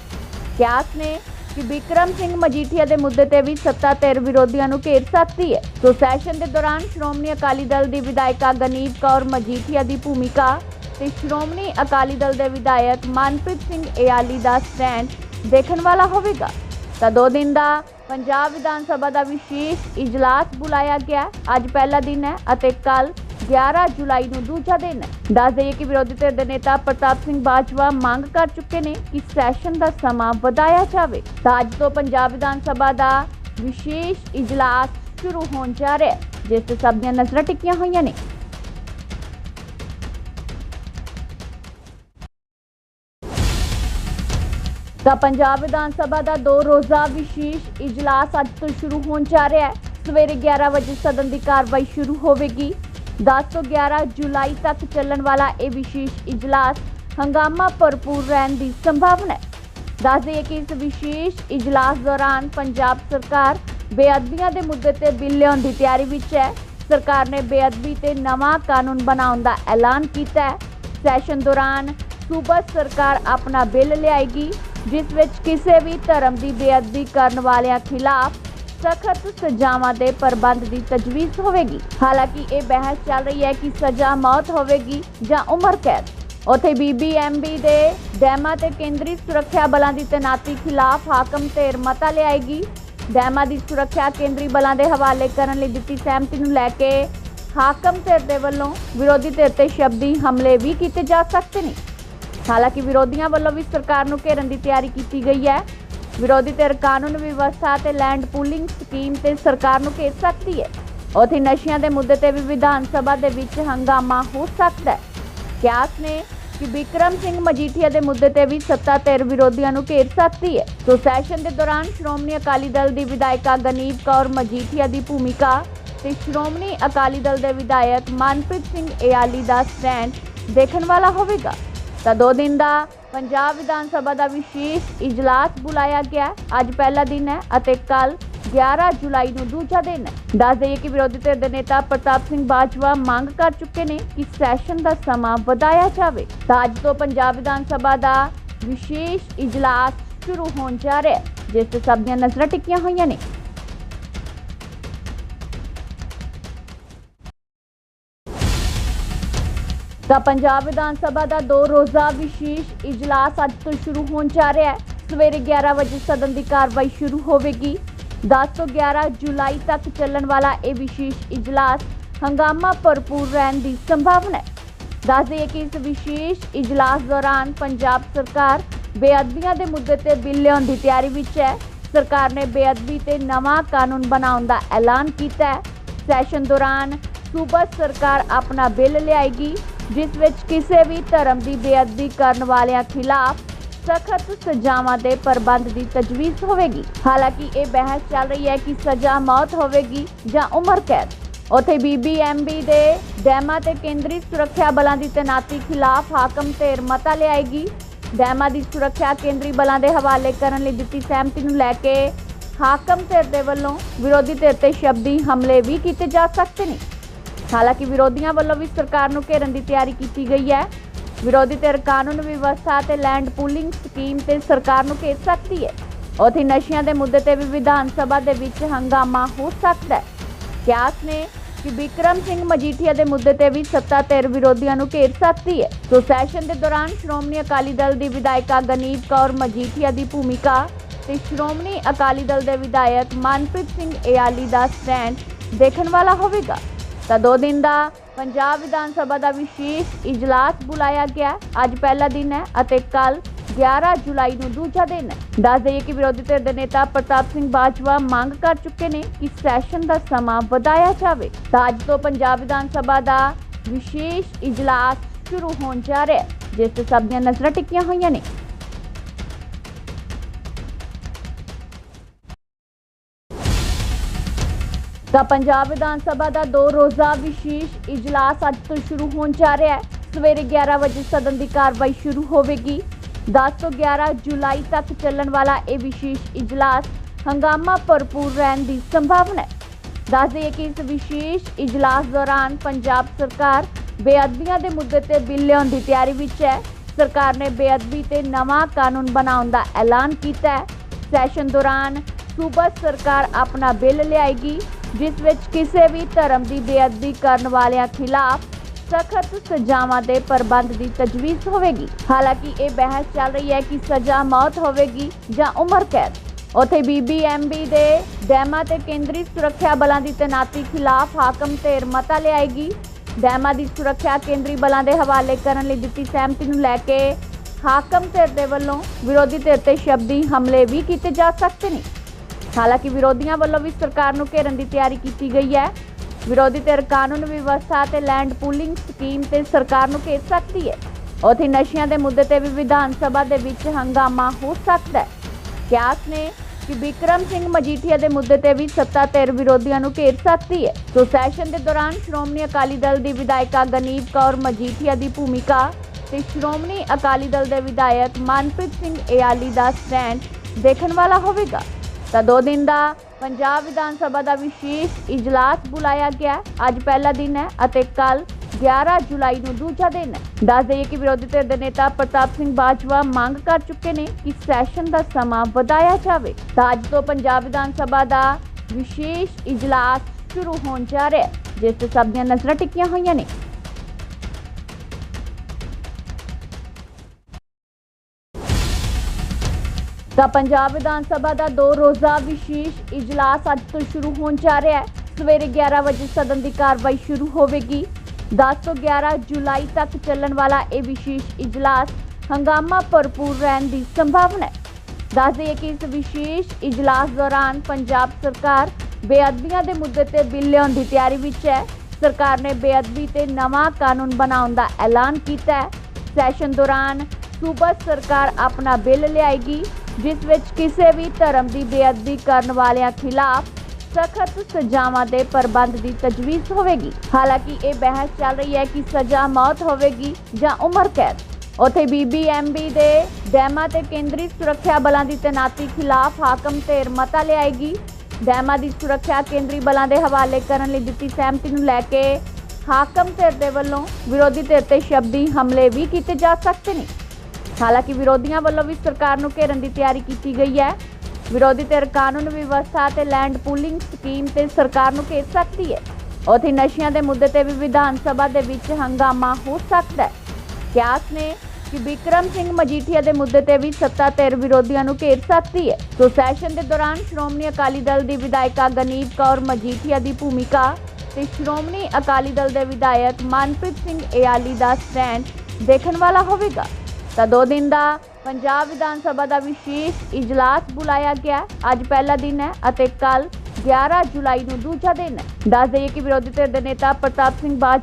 ਕਿਆਸ ਨੇ ਕਿ ਵਿਕਰਮ ਸਿੰਘ ਮਜੀਠੀਆ ਦੇ ਮੁੱਦੇ ਤੇ ਵੀ ਸੱਤਾ ਧਿਰ ਵਿਰੋਧੀਆਂ ਨੂੰ ਘੇਰ ਸਕਦੀ ਹੈ। ਸੋ ਸੈਸ਼ਨ ਦੇ ਦੌਰਾਨ ਸ਼੍ਰੋਮਣੀ ਅਕਾਲੀ ਦਲ ਦੀ ਵਿਧਾਇਕਾ ਗਨੀਤ ਕੌਰ ਮਜੀਠੀਆ ਦੀ ਭੂਮਿਕਾ ਤੇ ਸ਼੍ਰੋਮਣੀ ਅਕਾਲੀ ਦਲ ਦੇ ਵਿਧਾਇਕ ਮਨਪ੍ਰੀਤ ਸਿੰਘ ਏਆਲੀ ਦਾ ਸਟੈਂਡ ਦੇਖਣ ਵਾਲਾ ਹੋਵੇਗਾ। ਤਾਂ ਦੋ ਦਿਨ ਦਾ ਪੰਜਾਬ ਵਿਧਾਨ ਸਭਾ ਦਾ ਵਿਸ਼ੇਸ਼ ਇਜਲਾਸ ਬੁਲਾਇਆ ਗਿਆ। ਅੱਜ ਪਹਿਲਾ ਦਿਨ ਹੈ ਅਤੇ ਕੱਲ 11 ਜੁਲਾਈ ਨੂੰ ਦੂਜਾ ਦਿਨ ਹੈ। ਦੱਸ ਦਈਏ ਕਿ ਵਿਰੋਧੀ ਧਿਰ ਦੇ ਨੇਤਾ ਪ੍ਰਤਾਪ ਸਿੰਘ ਬਾਜਵਾ ਮੰਗ ਕਰ ਚੁੱਕੇ ਨੇ ਕਿ ਸੈਸ਼ਨ ਦਾ ਸਮਾਂ ਵਧਾਇਆ ਜਾਵੇ। ਤਾਂ ਅੱਜ ਤੋਂ ਪੰਜਾਬ ਵਿਧਾਨ ਸਭਾ ਦਾ ਵਿਸ਼ੇਸ਼ ਇਜਲਾਸ ਸ਼ੁਰੂ ਹੋਣ ਜਾ ਰਿਹਾ ਹੈ, ਜਿਸ ਤੇ ਸਭ ਦੀਆਂ ਨਜ਼ਰਾਂ ਟਿਕੀਆਂ ਹੋਈਆਂ ਨੇ। ਤਾਂ ਪੰਜਾਬ ਵਿਧਾਨ ਸਭਾ ਦਾ ਦੋ ਰੋਜ਼ਾ ਵਿਸ਼ੇਸ਼ ਇਜਲਾਸ ਅੱਜ ਤੋਂ ਸ਼ੁਰੂ ਹੋਣ ਜਾ ਰਿਹਾ ਹੈ। ਸਵੇਰੇ 11 ਵਜੇ ਸਦਨ ਦੀ ਕਾਰਵਾਈ ਸ਼ੁਰੂ ਹੋਵੇਗੀ। 10 ਤੋਂ 11 ਜੁਲਾਈ ਤੱਕ ਚੱਲਣ ਵਾਲਾ ਇਹ ਵਿਸ਼ੇਸ਼ ਇਜਲਾਸ ਹੰਗਾਮਾ ਭਰਪੂਰ ਰਹਿਣ ਦੀ ਸੰਭਾਵਨਾ ਹੈ। ਦੱਸ ਦਈਏ ਕਿ ਇਸ ਵਿਸ਼ੇਸ਼ ਇਜਲਾਸ ਦੌਰਾਨ ਪੰਜਾਬ ਸਰਕਾਰ ਬੇਅਦਬੀਆਂ ਦੇ ਮੁੱਦੇ ਤੇ ਬਿੱਲ ਲਿਆਉਣ ਦੀ ਤਿਆਰੀ ਵਿੱਚ ਹੈ। ਸਰਕਾਰ ਨੇ ਬੇਅਦਬੀ ਤੇ ਨਵਾਂ ਕਾਨੂੰਨ ਬਣਾਉਣ ਦਾ ਐਲਾਨ ਕੀਤਾ ਹੈ। ਸੈਸ਼ਨ ਦੌਰਾਨ ਸੂਬਾ ਸਰਕਾਰ ਆਪਣਾ ਬਿੱਲ ਲਿਆਏਗੀ। ਜਿਸ ਵਿੱਚ ਕਿਸੇ ਵੀ ਧਰਮ ਦੀ ਬੇਅਦਬੀ ਕਰਨ ਵਾਲਿਆਂ ਖਿਲਾਫ ਸਖਤ ਸਜ਼ਾਵਾਂ ਦੇ ਪ੍ਰਬੰਧ ਦੀ ਤਜਵੀਜ਼ ਹੋਵੇਗੀ। ਹਾਲਾਂਕਿ ਇਹ ਬਹਿਸ ਚੱਲ ਰਹੀ ਹੈ ਕਿ ਸਜ਼ਾ ਮੌਤ ਹੋਵੇਗੀ ਜਾਂ ਉਮਰ ਕੈਦ। ਉੱਥੇ ਬੀਬੀਐਮਬੀ ਦੇ ਡੈਮਾਂ ਤੇ ਕੇਂਦਰੀ ਸੁਰੱਖਿਆ ਬਲਾਂ ਦੀ ਤੈਨਾਤੀ ਖਿਲਾਫ ਹਾਕਮ ਧਿਰ ਮਤਾ ਲਿਆਏਗੀ। ਡੈਮਾਂ ਦੀ ਸੁਰੱਖਿਆ ਕੇਂਦਰੀ ਬਲਾਂ ਦੇ ਹਵਾਲੇ ਕਰਨ ਲਈ ਦਿੱਤੀ ਸਹਿਮਤੀ ਨੂੰ ਲੈ ਕੇ ਹਾਕਮ ਧਿਰ ਦੇ ਵੱਲੋਂ ਵਿਰੋਧੀ ਧਿਰ ਤੇ ਸ਼ਬਦੀ ਹਮਲੇ ਵੀ ਕੀਤੇ ਜਾ ਸਕਦੇ ਨੇ। ਹਾਲਾਂਕਿ ਵਿਰੋਧੀਆਂ ਵੱਲੋਂ ਵੀ ਸਰਕਾਰ ਨੂੰ ਘੇਰਨ ਦੀ ਤਿਆਰੀ ਕੀਤੀ ਗਈ ਹੈ। ਵਿਰੋਧੀ ਧਿਰ ਕਾਨੂੰਨ ਵਿਵਸਥਾ ਤੇ ਲੈਂਡ ਪੂਲਿੰਗ ਸਕੀਮ ਤੇ ਸਰਕਾਰ ਨੂੰ ਘੇਰ ਸਕਦੀ ਹੈ। ਉੱਥੇ ਨਸ਼ਿਆਂ ਦੇ ਮੁੱਦੇ ਤੇ ਵੀ ਵਿਧਾਨ ਸਭਾ ਦੇ ਵਿੱਚ ਹੰਗਾਮਾ ਹੋ ਸਕਦਾ ਹੈ। ਕਿਆਸ ਨੇ ਕਿ ਵਿਕਰਮ ਸਿੰਘ ਮਜੀਠੀਆ ਦੇ ਮੁੱਦੇ ਤੇ ਵੀ ਸੱਤਾ ਧਿਰ ਵਿਰੋਧੀਆਂ ਨੂੰ ਘੇਰ ਸਕਦੀ ਹੈ। ਸੋ ਸੈਸ਼ਨ ਦੇ ਦੌਰਾਨ ਸ਼੍ਰੋਮਣੀ ਅਕਾਲੀ ਦਲ ਦੀ ਵਿਧਾਇਕਾ ਗਨੀਤ ਕੌਰ ਮਜੀਠੀਆ ਦੀ ਭੂਮਿਕਾ ਤੇ ਸ਼੍ਰੋਮਣੀ ਅਕਾਲੀ ਦਲ ਦੇ ਵਿਧਾਇਕ ਮਨਪ੍ਰੀਤ ਸਿੰਘ ਏਆਲੀ ਦਾ ਸਟੈਂਡ ਦੇਖਣ ਵਾਲਾ ਹੋਵੇਗਾ। ਤਾਂ ਦੋ ਦਿਨ ਦਾ ਪੰਜਾਬ ਵਿਧਾਨ ਸਭਾ ਦਾ ਵਿਸ਼ੇਸ਼ ਇਜਲਾਸ ਬੁਲਾਇਆ ਗਿਆ। ਅੱਜ ਪਹਿਲਾ ਦਿਨ ਹੈ ਅਤੇ ਕੱਲ 11 ਜੁਲਾਈ ਨੂੰ ਦੂਜਾ ਦਿਨ ਹੈ। ਦੱਸ ਦਈਏ ਕਿ ਵਿਰੋਧੀ ਧਿਰ ਦੇ ਨੇਤਾ ਪ੍ਰਤਾਪ ਸਿੰਘ ਬਾਜਵਾ ਮੰਗ ਕਰ ਚੁੱਕੇ ਨੇ ਕਿ ਸੈਸ਼ਨ ਦਾ ਸਮਾਂ ਵਧਾਇਆ ਜਾਵੇ। ਤਾਂ ਅੱਜ ਤੋਂ ਪੰਜਾਬ ਵਿਧਾਨ ਸਭਾ ਦਾ ਵਿਸ਼ੇਸ਼ ਇਜਲਾਸ ਸ਼ੁਰੂ ਹੋਣ ਜਾ ਰਿਹਾ ਹੈ, ਜਿਸ ਤੇ ਸਭ ਦੀਆਂ ਨਜ਼ਰਾਂ ਟਿਕੀਆਂ ਹੋਈਆਂ ਨੇ। ਤਾਂ ਪੰਜਾਬ ਵਿਧਾਨ ਸਭਾ ਦਾ ਦੋ ਰੋਜ਼ਾ ਵਿਸ਼ੇਸ਼ ਇਜਲਾਸ ਅੱਜ ਤੋਂ ਸ਼ੁਰੂ ਹੋਣ ਜਾ ਰਿਹਾ ਹੈ। ਸਵੇਰੇ 11 ਵਜੇ ਸਦਨ ਦੀ ਕਾਰਵਾਈ ਸ਼ੁਰੂ ਹੋਵੇਗੀ। 10 ਤੋਂ 11 ਜੁਲਾਈ ਤੱਕ ਚੱਲਣ ਵਾਲਾ ਇਹ ਵਿਸ਼ੇਸ਼ ਇਜਲਾਸ ਹੰਗਾਮਾ ਭਰਪੂਰ ਰਹਿਣ ਦੀ ਸੰਭਾਵਨਾ ਹੈ। ਦੱਸ ਦਈਏ ਕਿ ਇਸ ਵਿਸ਼ੇਸ਼ ਇਜਲਾਸ ਦੌਰਾਨ ਪੰਜਾਬ ਸਰਕਾਰ ਬੇਅਦਬੀਆਂ ਦੇ ਮੁੱਦੇ ਤੇ ਬਿੱਲ ਲਿਆਉਣ ਦੀ ਤਿਆਰੀ ਵਿੱਚ ਹੈ। ਸਰਕਾਰ ਨੇ ਬੇਅਦਬੀ ਤੇ ਨਵਾਂ ਕਾਨੂੰਨ ਬਣਾਉਣ ਦਾ ਐਲਾਨ ਕੀਤਾ ਹੈ। ਸੈਸ਼ਨ ਦੌਰਾਨ ਸੂਬਾ ਸਰਕਾਰ ਆਪਣਾ ਬਿੱਲ ਲਿਆਏਗੀ। ਜਿਸ ਵਿੱਚ ਕਿਸੇ ਵੀ ਧਰਮ ਦੀ ਬੇਅਦਬੀ ਕਰਨ ਵਾਲਿਆਂ ਖਿਲਾਫ ਸਖਤ ਸਜ਼ਾਵਾਂ ਦੇ ਪ੍ਰਬੰਧ ਦੀ ਤਜਵੀਜ਼ ਹੋਵੇਗੀ। ਹਾਲਾਂਕਿ ਇਹ ਬਹਿਸ ਚੱਲ ਰਹੀ ਹੈ ਕਿ ਸਜ਼ਾ ਮੌਤ ਹੋਵੇਗੀ ਜਾਂ ਉਮਰ ਕੈਦ। ਉਥੇ ਬੀਬੀਐਮਬੀ ਦੇ ਡੈਮਾ ਤੇ ਕੇਂਦਰੀ ਸੁਰੱਖਿਆ ਬਲਾਂ ਦੀ ਤੈਨਾਤੀ ਖਿਲਾਫ ਹਾਕਮ ਧਿਰ ਮਤਾ ਲਿਆਏਗੀ। ਡੈਮਾਂ ਦੀ ਸੁਰੱਖਿਆ ਕੇਂਦਰੀ ਬਲਾਂ ਦੇ ਹਵਾਲੇ ਕਰਨ ਲਈ ਦਿੱਤੀ ਸਹਿਮਤੀ ਨੂੰ ਲੈ ਕੇ ਹਾਕਮ ਧਿਰ ਦੇ ਵੱਲੋਂ ਵਿਰੋਧੀ ਧਿਰ ਤੇ ਸ਼ਬਦੀ ਹਮਲੇ ਵੀ ਕੀਤੇ ਜਾ ਸਕਦੇ ਨੇ। ਹਾਲਾਂਕਿ ਵਿਰੋਧੀਆਂ ਵੱਲੋਂ ਵੀ ਸਰਕਾਰ ਨੂੰ ਘੇਰਨ ਦੀ ਤਿਆਰੀ ਕੀਤੀ ਗਈ ਹੈ। ਵਿਰੋਧੀ ਧਿਰ ਕਾਨੂੰਨ ਵਿਵਸਥਾ ਤੇ ਲੈਂਡ ਪੂਲਿੰਗ ਸਕੀਮ ਤੇ ਸਰਕਾਰ ਨੂੰ ਘੇਰ ਸਕਦੀ ਹੈ। ਉਥੇ ਨਸ਼ਿਆਂ ਦੇ ਮੁੱਦੇ ਤੇ ਵੀ ਵਿਧਾਨ ਸਭਾ ਦੇ ਵਿੱਚ ਹੰਗਾਮਾ ਹੋ ਸਕਦਾ ਹੈ। ਕਿਆਸ ਨੇ ਕਿ ਵਿਕਰਮ ਸਿੰਘ ਮਜੀਠੀਆ ਦੇ ਮੁੱਦੇ ਤੇ ਵੀ ਸੱਤਾ ਧਿਰ ਵਿਰੋਧੀਆਂ ਨੂੰ ਘੇਰ ਸਕਦੀ ਹੈ। ਸੋ ਸੈਸ਼ਨ ਦੇ ਦੌਰਾਨ ਸ਼੍ਰੋਮਣੀ ਅਕਾਲੀ ਦਲ ਦੀ ਵਿਧਾਇਕਾ ਗਨੀਤ ਕੌਰ ਮਜੀਠੀਆ ਦੀ ਭੂਮਿਕਾ ਤੇ ਸ਼੍ਰੋਮਣੀ ਅਕਾਲੀ ਦਲ ਦੇ ਵਿਧਾਇਕ ਮਨਪ੍ਰੀਤ ਸਿੰਘ ਏਆਲੀ ਦਾ ਸਟੈਂਡ ਦੇਖਣ ਵਾਲਾ ਹੋਵੇਗਾ। ਤਾਂ ਦੋ ਦਿਨ ਦਾ ਪੰਜਾਬ ਵਿਧਾਨ ਸਭਾ ਦਾ ਵਿਸ਼ੇਸ਼ ਇਜਲਾਸ ਬੁਲਾਇਆ ਗਿਆ। ਅੱਜ ਪਹਿਲਾ ਦਿਨ ਹੈ ਅਤੇ ਕੱਲ 11 ਜੁਲਾਈ ਨੂੰ ਦੂਜਾ ਦਿਨ ਹੈ। ਦੱਸ ਦਈਏ ਕਿ ਵਿਰੋਧੀ ਧਿਰ ਦੇ ਨੇਤਾ ਪ੍ਰਤਾਪ ਸਿੰਘ ਬਾਜਵਾ ਮੰਗ ਕਰ ਚੁੱਕੇ ਨੇ ਕਿ ਸੈਸ਼ਨ ਦਾ ਸਮਾਂ ਵਧਾਇਆ ਜਾਵੇ। ਤਾਂ ਅੱਜ ਤੋਂ ਪੰਜਾਬ ਵਿਧਾਨ ਸਭਾ ਦਾ ਵਿਸ਼ੇਸ਼ ਇਜਲਾਸ ਸ਼ੁਰੂ ਹੋਣ ਜਾ ਰਿਹਾ ਹੈ, ਜਿਸ ਤੇ ਸਭ ਦੀਆਂ ਨਜ਼ਰਾਂ ਟਿਕੀਆਂ ਹੋਈਆਂ ਨੇ। ਤਾਂ ਪੰਜਾਬ ਵਿਧਾਨ ਸਭਾ ਦਾ ਦੋ ਰੋਜ਼ਾ ਵਿਸ਼ੇਸ਼ ਇਜਲਾਸ ਅੱਜ ਤੋਂ ਸ਼ੁਰੂ ਹੋਣ ਜਾ ਰਿਹਾ ਹੈ। ਸਵੇਰੇ 11 ਵਜੇ ਸਦਨ ਦੀ ਕਾਰਵਾਈ ਸ਼ੁਰੂ ਹੋਵੇਗੀ। 10 ਤੋਂ 11 ਜੁਲਾਈ ਤੱਕ ਚੱਲਣ ਵਾਲਾ ਇਹ ਵਿਸ਼ੇਸ਼ ਇਜਲਾਸ ਹੰਗਾਮਾ ਭਰਪੂਰ ਰਹਿਣ ਦੀ ਸੰਭਾਵਨਾ ਹੈ। ਦੱਸ ਦਈਏ ਕਿ ਇਸ ਵਿਸ਼ੇਸ਼ ਇਜਲਾਸ ਦੌਰਾਨ ਪੰਜਾਬ ਸਰਕਾਰ ਬੇਅਦਬੀਆਂ ਦੇ ਮੁੱਦੇ ਤੇ ਬਿੱਲ ਲਿਆਉਣ ਦੀ ਤਿਆਰੀ ਵਿੱਚ ਹੈ। ਸਰਕਾਰ ਨੇ ਬੇਅਦਬੀ ਤੇ ਨਵਾਂ ਕਾਨੂੰਨ ਬਣਾਉਣ ਦਾ ਐਲਾਨ ਕੀਤਾ ਹੈ। ਸੈਸ਼ਨ ਦੌਰਾਨ ਸੂਬਾ ਸਰਕਾਰ ਆਪਣਾ ਬਿੱਲ ਲਿਆਏਗੀ। ਜਿਸ ਵਿੱਚ ਕਿਸੇ ਵੀ ਧਰਮ ਦੀ ਬੇਅਦਬੀ ਕਰਨ ਵਾਲਿਆਂ ਖਿਲਾਫ ਸਖਤ ਸਜ਼ਾਵਾਂ ਦੇ ਪ੍ਰਬੰਧ ਦੀ ਤਜਵੀਜ਼ ਹੋਵੇਗੀ। ਹਾਲਾਂਕਿ ਇਹ ਬਹਿਸ ਚੱਲ ਰਹੀ ਹੈ ਕਿ ਸਜ਼ਾ ਮੌਤ ਹੋਵੇਗੀ ਜਾਂ ਉਮਰ ਕੈਦ। ਉਥੇ ਬੀਬੀਐਮਬੀ ਦੇ ਡੈਮਾਂ ਤੇ ਕੇਂਦਰੀ ਸੁਰੱਖਿਆ ਬਲਾਂ ਦੀ ਤੈਨਾਤੀ ਖਿਲਾਫ ਹਾਕਮ ਧਿਰ ਮਤਾ ਲਿਆਏਗੀ। ਡੈਮਾਂ ਦੀ ਸੁਰੱਖਿਆ ਕੇਂਦਰੀ ਬਲਾਂ ਦੇ ਹਵਾਲੇ ਕਰਨ ਲਈ ਦਿੱਤੀ ਸਹਿਮਤੀ ਨੂੰ ਲੈ ਕੇ ਹਾਕਮ ਧਿਰ ਦੇ ਵੱਲੋਂ ਵਿਰੋਧੀ ਧਿਰ ਤੇ ਸ਼ਬਦੀ ਹਮਲੇ ਵੀ ਕੀਤੇ ਜਾ ਸਕਦੇ ਨੇ। ਹਾਲਾਂਕਿ ਵਿਰੋਧੀਆਂ ਵੱਲੋਂ ਵੀ ਸਰਕਾਰ ਨੂੰ ਘੇਰਨ ਦੀ ਤਿਆਰੀ ਕੀਤੀ ਗਈ ਹੈ। ਵਿਰੋਧੀ ਧਿਰ ਕਾਨੂੰਨ ਵਿਵਸਥਾ ਤੇ ਲੈਂਡ ਪੂਲਿੰਗ ਸਕੀਮ ਤੇ ਸਰਕਾਰ ਨੂੰ ਘੇਰ ਸਕਦੀ ਹੈ। ਉਥੇ ਨਸ਼ਿਆਂ ਦੇ ਮੁੱਦੇ ਤੇ ਵੀ ਵਿਧਾਨ ਸਭਾ ਦੇ ਵਿੱਚ ਹੰਗਾਮਾ ਹੋ ਸਕਦਾ ਹੈ। ਕਿਆਸ ਨੇ ਕਿ ਵਿਕਰਮ ਸਿੰਘ ਮਜੀਠੀਆ ਦੇ ਮੁੱਦੇ ਤੇ ਵੀ ਸੱਤਾ ਧਿਰ ਵਿਰੋਧੀਆਂ ਨੂੰ ਘੇਰ ਸਕਦੀ ਹੈ। ਸੋ ਸੈਸ਼ਨ ਦੇ ਦੌਰਾਨ ਸ਼੍ਰੋਮਣੀ ਅਕਾਲੀ ਦਲ ਦੀ ਵਿਧਾਇਕਾ ਗਨੀਤ ਕੌਰ ਮਜੀਠੀਆ ਦੀ ਭੂਮਿਕਾ ਤੇ ਸ਼੍ਰੋਮਣੀ ਅਕਾਲੀ ਦਲ ਦੇ ਵਿਧਾਇਕ ਮਨਪ੍ਰੀਤ ਸਿੰਘ ਏਆਲੀ ਦਾ ਸਟੈਂਡ ਦੇਖਣ ਵਾਲਾ ਹੋਵੇਗਾ। ਤਾਂ ਦੋ ਦਿਨ ਦਾ ਪੰਜਾਬ ਵਿਧਾਨ ਸਭਾ ਦਾ ਵਿਸ਼ੇਸ਼ ਇਜਲਾਸ ਬੁਲਾਇਆ ਗਿਆ। ਅੱਜ ਪਹਿਲਾ ਦਿਨ ਹੈ ਅਤੇ ਕੱਲ 11 ਜੁਲਾਈ ਨੂੰ ਦੂਜਾ ਦਿਨ ਹੈ। ਦੱਸ ਦਈਏ ਕਿ ਵਿਰੋਧੀ ਧਿਰ ਦੇ ਨੇਤਾ ਪ੍ਰਤਾਪ ਸਿੰਘ ਬਾਜਵਾ ਮੰਗ ਕਰ ਚੁੱਕੇ ਨੇ ਕਿ ਸੈਸ਼ਨ ਦਾ ਸਮਾਂ ਵਧਾਇਆ ਜਾਵੇ। ਤਾਂ ਅੱਜ ਤੋਂ ਪੰਜਾਬ ਵਿਧਾਨ ਸਭਾ ਦਾ ਵਿਸ਼ੇਸ਼ ਇਜਲਾਸ ਸ਼ੁਰੂ ਹੋਣ ਜਾ ਰਿਹਾ ਹੈ, ਜਿਸ ਤੇ ਸਭ ਦੀਆਂ ਨਜ਼ਰਾਂ ਟਿਕੀਆਂ ਹੋਈਆਂ ਨੇ। ਤਾਂ ਪੰਜਾਬ ਵਿਧਾਨ ਸਭਾ ਦਾ ਦੋ ਰੋਜ਼ਾ ਵਿਸ਼ੇਸ਼ ਇਜਲਾਸ ਅੱਜ ਤੋਂ ਸ਼ੁਰੂ ਹੋਣ ਜਾ ਰਿਹਾ ਹੈ। ਸਵੇਰੇ 11 ਵਜੇ ਸਦਨ ਦੀ ਕਾਰਵਾਈ ਸ਼ੁਰੂ ਹੋਵੇਗੀ। 10 ਤੋਂ 11 ਜੁਲਾਈ ਤੱਕ ਚੱਲਣ ਵਾਲਾ ਇਹ ਵਿਸ਼ੇਸ਼ ਇਜਲਾਸ ਹੰਗਾਮਾ ਭਰਪੂਰ ਰਹਿਣ ਦੀ ਸੰਭਾਵਨਾ ਹੈ। ਦੱਸ ਦਈਏ ਕਿ ਇਸ ਵਿਸ਼ੇਸ਼ ਇਜਲਾਸ ਦੌਰਾਨ ਪੰਜਾਬ ਸਰਕਾਰ ਬੇਅਦਬੀਆਂ ਦੇ ਮੁੱਦੇ ਤੇ ਬਿੱਲ ਲਿਆਉਣ ਦੀ ਤਿਆਰੀ ਵਿੱਚ ਹੈ। ਸਰਕਾਰ ਨੇ ਬੇਅਦਬੀ ਤੇ ਨਵਾਂ ਕਾਨੂੰਨ ਬਣਾਉਣ ਦਾ ਐਲਾਨ ਕੀਤਾ ਹੈ। ਸੈਸ਼ਨ ਦੌਰਾਨ ਸੂਬਾ ਸਰਕਾਰ ਆਪਣਾ ਬਿੱਲ ਲਿਆਏਗੀ। ਜਿਸ ਵਿੱਚ ਕਿਸੇ ਵੀ ਧਰਮ ਦੀ ਬੇਅਦਬੀ ਕਰਨ ਵਾਲਿਆਂ ਖਿਲਾਫ ਸਖਤ ਸਜ਼ਾਵਾਂ ਦੇ ਪ੍ਰਬੰਧ ਦੀ ਤਜਵੀਜ਼ ਹੋਵੇਗੀ। ਹਾਲਾਂਕਿ ਇਹ ਬਹਿਸ ਚੱਲ ਰਹੀ ਹੈ ਕਿ ਸਜ਼ਾ ਮੌਤ ਹੋਵੇਗੀ ਜਾਂ ਉਮਰ ਕੈਦ। ਉਥੇ ਬੀਬੀਐਮਬੀ ਦੇ ਡੈਮਾਂ ਤੇ ਕੇਂਦਰੀ ਸੁਰੱਖਿਆ ਬਲਾਂ ਦੀ ਤੈਨਾਤੀ ਖਿਲਾਫ ਹਾਕਮ ਧਿਰ ਮਤਾ ਲਿਆਏਗੀ। ਡੈਮਾਂ ਦੀ ਸੁਰੱਖਿਆ ਕੇਂਦਰੀ ਬਲਾਂ ਦੇ ਹਵਾਲੇ ਕਰਨ ਲਈ ਦਿੱਤੀ ਸਹਿਮਤੀ ਨੂੰ ਲੈ ਕੇ ਹਾਕਮ ਧਿਰ ਦੇ ਵੱਲੋਂ ਵਿਰੋਧੀ ਧਿਰ ਤੇ ਸ਼ਬਦੀ ਹਮਲੇ ਵੀ ਕੀਤੇ ਜਾ ਸਕਦੇ ਨੇ। ਹਾਲਾਂਕਿ ਵਿਰੋਧੀਆਂ ਵੱਲੋਂ ਵੀ ਸਰਕਾਰ ਨੂੰ ਘੇਰਨ ਦੀ ਤਿਆਰੀ ਕੀਤੀ ਗਈ ਹੈ। ਵਿਰੋਧੀ ਧਿਰ ਕਾਨੂੰਨ ਵਿਵਸਥਾ ਤੇ ਲੈਂਡ ਪੂਲਿੰਗ ਸਕੀਮ ਤੇ ਸਰਕਾਰ ਨੂੰ ਘੇਰ ਸਕਦੀ ਹੈ। ਉੱਥੇ ਨਸ਼ਿਆਂ ਦੇ ਮੁੱਦੇ ਤੇ ਵੀ ਵਿਧਾਨ ਸਭਾ ਦੇ ਵਿੱਚ ਹੰਗਾਮਾ ਹੋ ਸਕਦਾ ਹੈ। ਕਿਆਸ ਨੇ ਕਿ ਵਿਕਰਮ ਸਿੰਘ ਮਜੀਠੀਆ ਦੇ ਮੁੱਦੇ ਤੇ ਵੀ ਸੱਤਾ ਧਿਰ ਵਿਰੋਧੀਆਂ ਨੂੰ ਘੇਰ ਸਕਦੀ ਹੈ। ਸੋ ਸੈਸ਼ਨ ਦੇ ਦੌਰਾਨ ਸ਼੍ਰੋਮਣੀ ਅਕਾਲੀ ਦਲ ਦੀ ਵਿਧਾਇਕਾ ਗਨੀਤ ਕੌਰ ਮਜੀਠੀਆ ਦੀ ਭੂਮਿਕਾ ਤੇ ਸ਼੍ਰੋਮਣੀ ਅਕਾਲੀ ਦਲ ਦੇ ਵਿਧਾਇਕ ਮਨਪ੍ਰੀਤ ਸਿੰਘ ਏਆਲੀ ਦਾ ਸਟੈਂਡ ਦੇਖਣ ਵਾਲਾ ਹੋਵੇਗਾ। ਤਾਂ ਦੋ ਦਿਨ ਦਾ ਪੰਜਾਬ ਵਿਧਾਨ ਸਭਾ ਦਾ ਵਿਸ਼ੇਸ਼ ਇਜਲਾਸ ਬੁਲਾਇਆ ਗਿਆ। ਅੱਜ ਪਹਿਲਾ ਦਿਨ ਹੈ ਅਤੇ ਕੱਲ 11 ਜੁਲਾਈ ਨੂੰ ਦੂਜਾ ਦਿਨ ਹੈ। ਦੱਸ ਦਈਏ ਕਿ ਵਿਰੋਧੀ ਧਿਰ ਦੇ ਨੇਤਾ ਪ੍ਰਤਾਪ ਸਿੰਘ ਬਾਜ